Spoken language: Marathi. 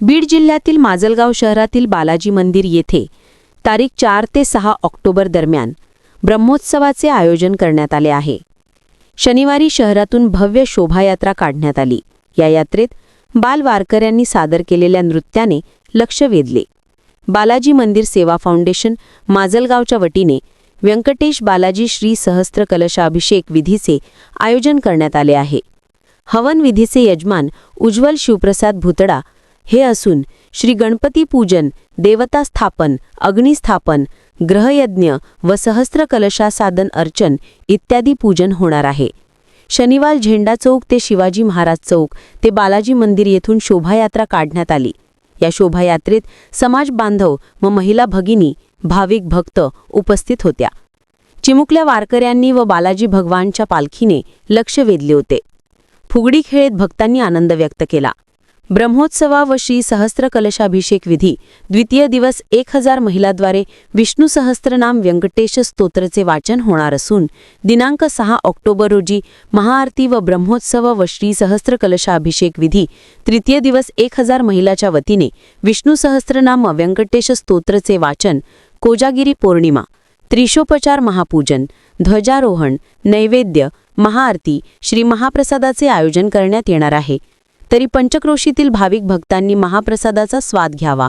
बीड जिल्ह्यातील माजलगाव शहरातील बालाजी मंदिर येथे तारीख चार ते सहा ऑक्टोबर दरम्यान ब्रह्मोत्सवाचे आयोजन करण्यात आले आहे. शनिवारी शहरातून भव्य शोभायात्रा काढण्यात आली. या यात्रेत बाल वारकऱ्यांनी सादर केलेल्या नृत्याने लक्ष वेधले. बालाजी मंदिर सेवा फाउंडेशन माजलगावच्या वतीने व्यंकटेश बालाजी श्री सहस्त्र कलशाभिषेक विधीचे आयोजन करण्यात आले आहे. हवन विधीचे यजमान उज्ज्वल शिवप्रसाद भुतडा हे असून श्री गणपती पूजन देवता स्थापन अग्निस्थापन ग्रहयज्ञ व सहस्त्र कलशासाधन अर्चन इत्यादी पूजन होणार आहे. शनिवार झेंडा चौक ते शिवाजी महाराज चौक ते बालाजी मंदिर येथून शोभायात्रा काढण्यात आली. या शोभायात्रेत समाज बांधव व महिला भगिनी भाविक भक्त उपस्थित होत्या. चिमुकल्या वारकऱ्यांनी व बालाजी भगवानच्या पालखीने लक्ष वेधले होते. फुगडी खेळत भक्तांनी आनंद व्यक्त केला. ब्रह्मोत्सवावशी व सहस्त्र कलशाभिषेक विधी. द्वितीय दिवस एक हजार महिलाद्वारे विष्णू सहस्त्रनाम व्यंकटेश स्तोत्रचे वाचन होणार असून दिनांक सहा ऑक्टोबर रोजी महाआरती व ब्रह्मोत्सव व श्री सहस्त्र कलशाभिषेक विधी. तृतीय दिवस एक हजार महिलाच्या वतीने विष्णू सहस्त्रनाम व्यंकटेश स्तोत्रचे वाचन कोजागिरी पौर्णिमा त्रिशोपचार महापूजन ध्वजारोहण नैवेद्य महाआरती श्री महाप्रसादाचे आयोजन करण्यात येणार आहे. तरी पंचक्रोशीतील भाविक भक्तांनी महाप्रसादाचा स्वाद घ्यावा.